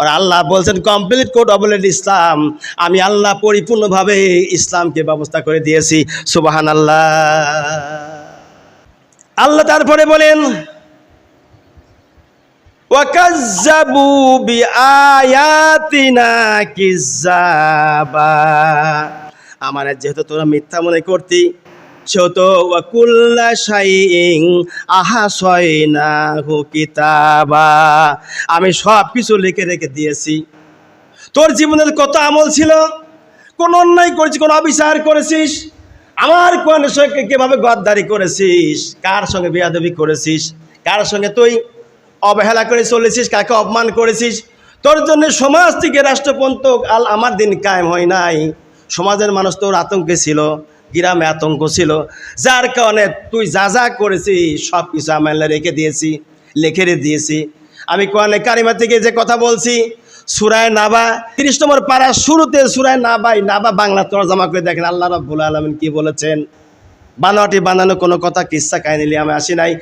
আর আল্লাহ বলছেন complete code অবলেট ইসলাম। আমি আল্লাহ পরিপূর্ণভাবে ইসলামকে ব্যবস্থা করে দিয়েছি। সুবাহান আল্লাহ আল্লাহ তারপরে বলেন আমার যেহেতু তোরা মিথ্যা মনে করতি সেহেতু ওয়াকুল্লা শাইইং আহা সয়না হু কিতাবা। আমি সব কিছু লিখে রেখে দিয়েছি। তোর জীবনের কত আমল ছিল? কোন অন্যায় করেছিস, কোন অবিচার করেছিস? আমার কোন সঙ্গে কীভাবে গদ্দারি করেছিস? কার সঙ্গে বিয়াদবি করেছিস? কার সঙ্গে তুই অবহেলা করে চলেছিস? কাকে অপমান করেছিস? তোর জন্য সমাজ থেকে রাষ্ট্রপন্ত আল আমার দিন কায়েম হয় নাই। সমাজের মানুষ তোর আতঙ্কে ছিল। গ্রামে আতঙ্ক ছিল। যার কারণে তুই যা যা করেছি, সব কিছু আমি আল্লাহ রেখে দিয়েছি, লিখে দিয়েছি। আমি কোয়ানে কারিমা থেকে যে কথা বলছি, সুরায় নাবা, তিরিশ নম্বর পাড়ার শুরুতে সুরায় নাবাই নাবা বাংলা তর্জমা করে দেখেন, আল্লাহ রব্বুল আলমিন কি বলেছেন? বানাওয়াটি বানানো কোনো কথা কিস্সা কাহিনী নিয়ে আমি আসি নাই।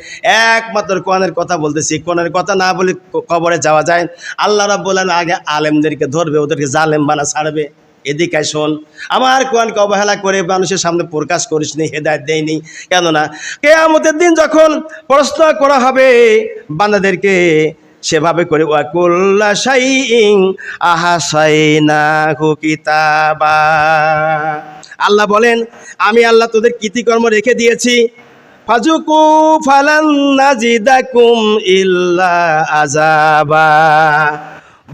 একমাত্র কোরআনের কথা বলতেছি। কোরআনের কথা না বলে কবরে যাওয়া যায়। আল্লাহ রাব্বুল আগে আলেমদেরকে ধরবে, ওদেরকে জালেম বানা ছাড়বে। এদিকে শোন। আমার কোরআনকে অবহেলা করে মানুষের সামনে প্রকাশ করিসনি হেদায়ত দেয়নি কেননা কেয়ামতের দিন যখন প্রশ্ন করা হবে, বান্দাদেরকে সেভাবে করে, ওয়াকুল্লা শাইইং আহা আল্লাহ বলেন, আমি আল্লাহ তোদের কৃতিকর্ম রেখে দিয়েছি। ফাজুকু ফালান ইল্লা আজাবা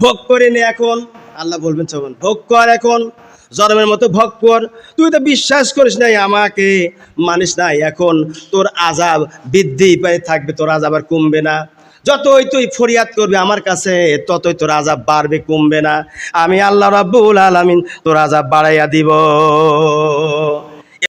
ভোগ করে নে এখন। আল্লাহ বলবেন তখন ভোগ কর এখন জরমের মতো ভোগ কর। তুই তো বিশ্বাস করিস নাই আমাকে, মানিস নাই এখন। তোর আজাব বৃদ্ধি পেয়ে থাকবে, তোর আজাব আর কমবে না। যতই তুই ফরিয়াদ করবি আমার কাছে, ততই তোর আজাব বাড়বে, কমবে না। আমি আল্লাহ রাব্বুল আলামিন তোর আজাব বাড়াইয়া দিব।